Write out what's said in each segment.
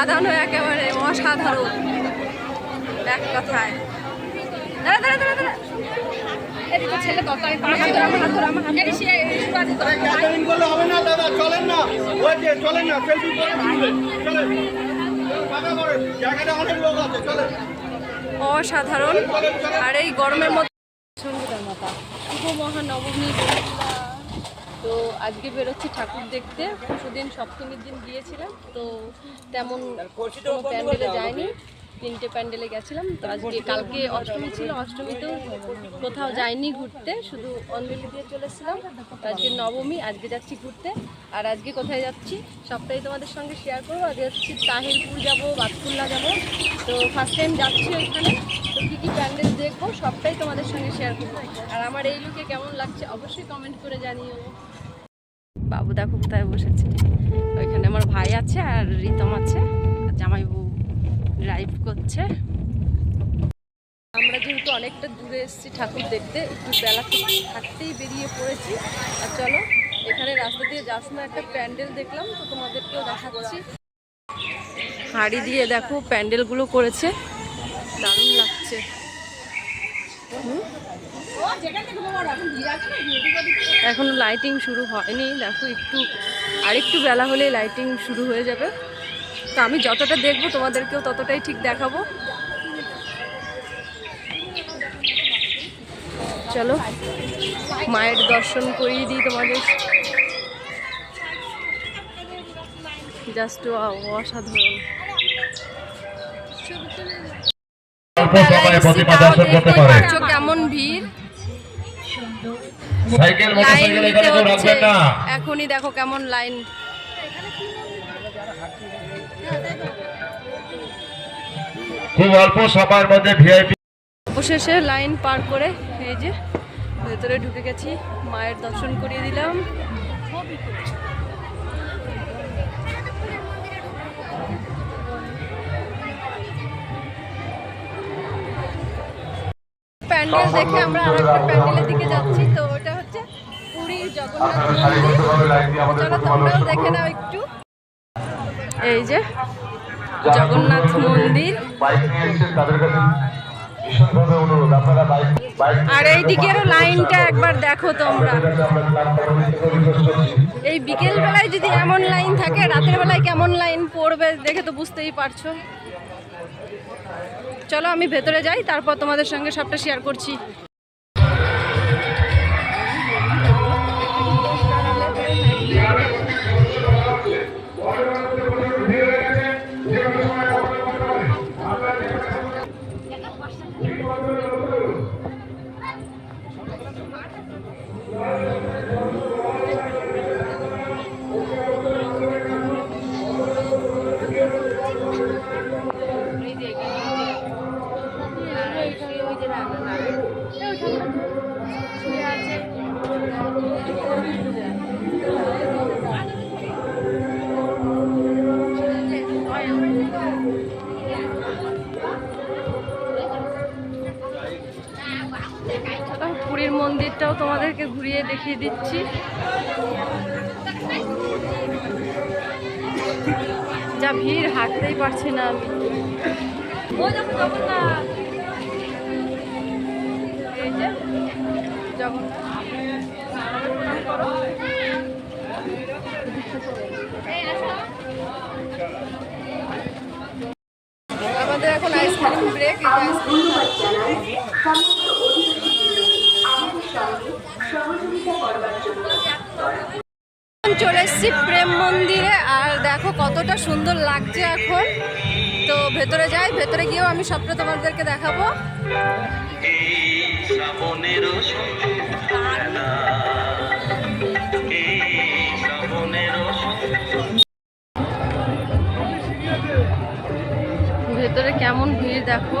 সাজানো একেবারে অসাধারণ। এক কথায়। দাঁড়া দাঁড়া দাঁড়া দাঁড়া। ছেলে তরকারি আমার হাত ধরো, আমার হাত আমার হাত ধরো। এদিকে সে- এই সুরাজি ধরো। ক্যাটারিং করলে হবে না দাদা চলেন না। ওই যে চলেন না সেলফি করে তুলবেন চলেন ফাঁকা করেন জায়গাটা অনেক লোক আছে চলেন। অসাধারণ। আর এই গরমের মধ্যে সঙ্গীতার মাতা শুভ মহানবমী। বন্ধুরা। তো আজকে বেরোচ্ছি ঠাকুর দেখতে। পরশুদিন সপ্তমীর দিন গিয়েছিলাম, তো তেমন প্যান্ডেলে যায়নি তিনটে প্যান্ডেলে গেছিলাম, তো আজকে কালকে অষ্টমী ছিল, অষ্টমীতেও কোথাও যাইনি ঘুরতে, শুধু অঞ্জলি দিয়ে চলে এসেছিলাম। আজকে নবমী, আজকে যাচ্ছি ঘুরতে। আর আজকে কোথায় যাচ্ছি, সবটাই তোমাদের সঙ্গে শেয়ার করব। আজকে যাচ্ছি তাহিরপুর যাব, বাতকুল্লা যাব। তো ফার্স্ট টাইম যাচ্ছি ওইখানে। তো কী কী প্যান্ডেল দেখব, সবটাই তোমাদের সঙ্গে শেয়ার করব। আর আমার এই লুকে কেমন লাগছে, অবশ্যই কমেন্ট করে জানিও। বাবু দেখো কোথায় বসেছে। ওইখানে আমার ভাই আছে আর রিতম আছে জামাইবু ড্রাইভ করছে। আমরা যেহেতু অনেকটা দূরে এসেছি ঠাকুর দেখতে, একটু বেলা থাকতেই বেরিয়ে পড়েছি। আর চলো, এখানে রাস্তা দিয়ে যাস না, একটা প্যান্ডেল দেখলাম, তো তোমাদেরকেও দেখাচ্ছি। হাড়ি দিয়ে দেখো প্যান্ডেলগুলো করেছে, দারুণ লাগছে। হুম? এখনও লাইটিং শুরু হয়নি। দেখো একটু আরেকটু বেলা হলে লাইটিং শুরু হয়ে যাবে। তো আমি যতটা দেখব তোমাদেরকেও ততটাই ঠিক দেখাবো। চলো মায়ের দর্শন করিয়ে দিই তোমাদের। জাস্ট অসাধারণ। কেমন ভিড়। সাইকেল মোটরসাইকেল এখানে কেউ রাখবেন না। এখনই দেখো কেমন লাইন। খুব অল্প সময়ের মধ্যে ভিআইপি অবশেষে লাইন পার করে এই যে ভেতরে ঢুকে গেছি। মায়ের দর্শন করিয়ে দিলাম। প্যান্ডেল দেখে আমরা আরেকটা প্যান্ডেলের দিকে যাচ্ছি তো দেখে নাও একটু। এই যে জগন্নাথ মন্দির। বাইক নিয়ে এসেছেন তাদের কাছে ভীষণভাবে অনুরোধ আপনারা বাইক বাইক আর এই দিকেরও লাইনটা একবার দেখো তোমরা। এই বিকেল বেলায় যদি এমন লাইন থাকে রাতের বেলায় কেমন লাইন পড়বে দেখে তো বুঝতেই পারছ। চলো আমি ভেতরে যাই তারপর তোমাদের সঙ্গে সবটা শেয়ার করছি। চলো, মন্দিরটাও তোমাদেরকে ঘুরিয়ে দেখিয়ে দিচ্ছি। যা ভিড় হাঁটতেই পারছি না আমি। জগন্নাথ। কতটা সুন্দর লাগছে এখন। তো ভেতরে যাই, ভেতরে গিয়েও আমি সবটা তোমাদেরকে দেখাবো। ভেতরে কেমন ভিড় দেখো।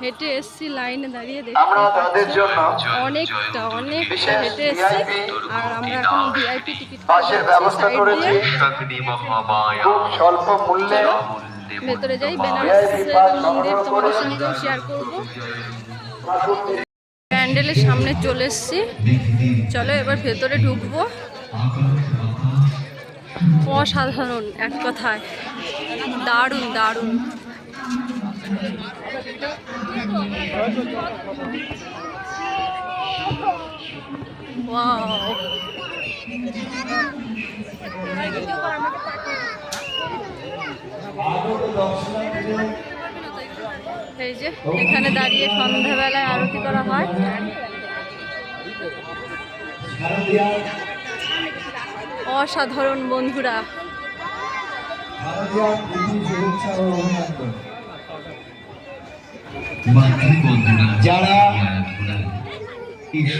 হেঁটে এসছি লাইনে দাঁড়িয়ে জন্য অনেকটা অনেকটা হেঁটে এসছি। আর আমরা এখন ভিআইপি টিকিট ব্যবস্থা করেছি। খুব স্বল্প মূল্যে ভেতরে যাই বেনারসের মন্দির তোমাদের সঙ্গেও শেয়ার করব। প্যান্ডেলের সামনে চলে এসছি। চলো এবার ভেতরে ঢুকবো। অসাধারণ এক কথায়। দারুণ দারুণ। এই যে এখানে দাঁড়িয়ে সন্ধ্যাবেলায় আরতি করা হয়। অসাধারণ বন্ধুরা। যারা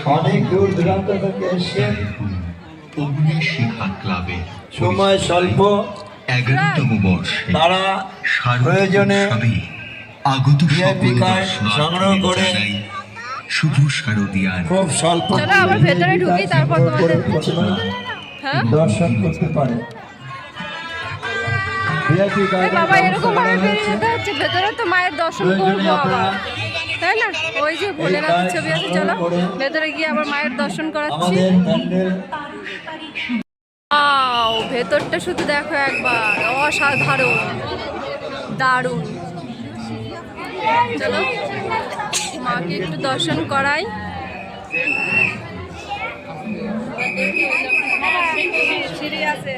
অনেক দূর দূরান্ত থেকে এসছেন অগ্নিশিখা ক্লাবে সময় স্বল্প এগারোতম বর্ষে তারা প্রয়োজনে আগত সংগ্রহ করে শুভ শারদিয়ার খুব স্বল্প ভেতরে ঢুকি তারপর হ্যাঁ? দর্শন করতে পারে। বাবা, এরকম হচ্ছে, ভেতরে তো মায়ের দর্শন করব তাই না? ওই যে ছবি আছে ভেতরে গিয়ে আবার মায়ের দর্শন করাচ্ছি। ভেতরটা শুধু দেখো একবার, অসাধারণ, দারুণ। চলো, মাকে একটু দর্শন করাই। সিঁড়ি আছে।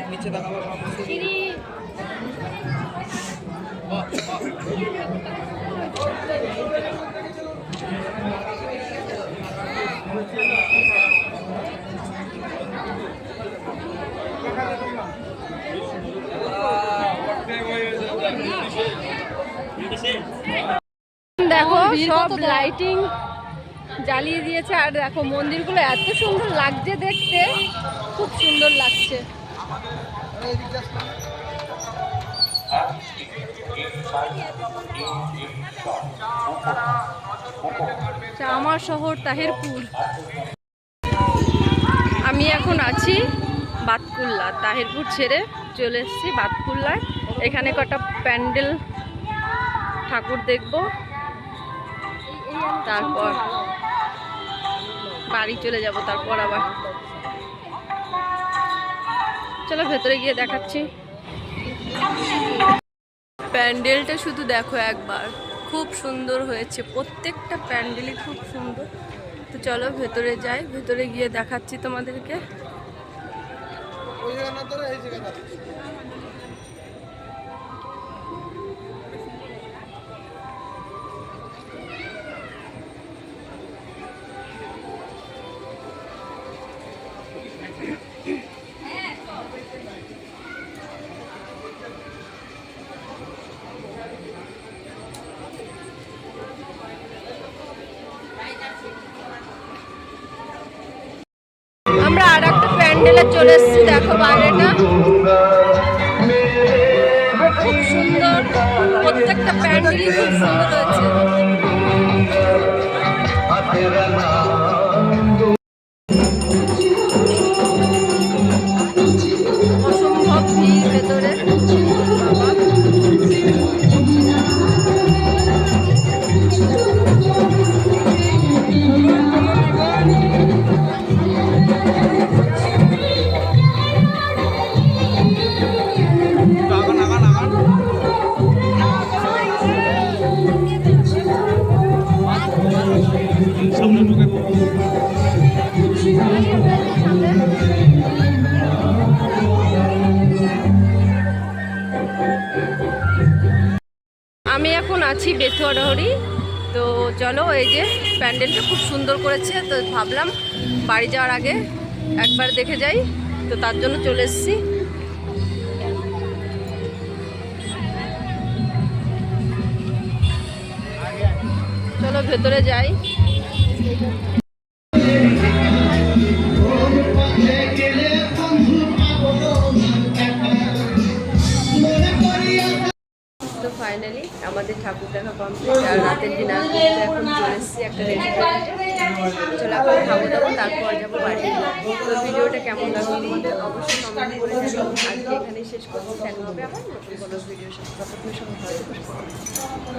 দেখো সব লাইটিং জ্বালিয়ে দিয়েছে আর দেখো মন্দিরগুলো এত সুন্দর লাগছে দেখতে খুব সুন্দর লাগছে। আচ্ছা, আমার শহর তাহেরপুর। আমি এখন আছি বাতকুল্লা, তাহেরপুর ছেড়ে চলে এসেছি বাতকুল্লায়। এখানে কটা প্যান্ডেল ঠাকুর দেখব। তারপর বাড়ি চলে যাব, তারপর আবার। চলো ভেতরে গিয়ে দেখাচ্ছি। প্যান্ডেলটা শুধু দেখো একবার। খুব সুন্দর হয়েছে, প্রত্যেকটা প্যান্ডেলই খুব সুন্দর। তো চলো ভেতরে যাই, ভেতরে গিয়ে দেখাচ্ছি তোমাদেরকে। প্যান্ডেলে চলে এসেছি, দেখো বাইরেটা। খুব সুন্দর, প্রত্যেকটা প্যান্ডেলই খুব সুন্দর হয়েছে অসম্ভব ভিড় ভেতরে। বাবা আমি এখন আছি বেথুয়াডহরি তো চলো এই যে প্যান্ডেলটা খুব সুন্দর করেছে, তো ভাবলাম বাড়ি যাওয়ার আগে একবার দেখে যাই। তো তার জন্য চলে এসেছি। চলো ভেতরে যাই। ফাইনালি আমাদের ঠাকুর দেখা কমপ্লিট আর রাতের ডিনার এখন চলে একটা রেস্টুরেন্টে চলে এখন খাব দাবো, তারপর যাব বাড়ি। তো ভিডিওটা কেমন লাগল তোমাদের অবশ্যই কমেন্ট করে জানাব আজকে এখানেই শেষ করছি। দেখা হবে আবার নতুন কোনো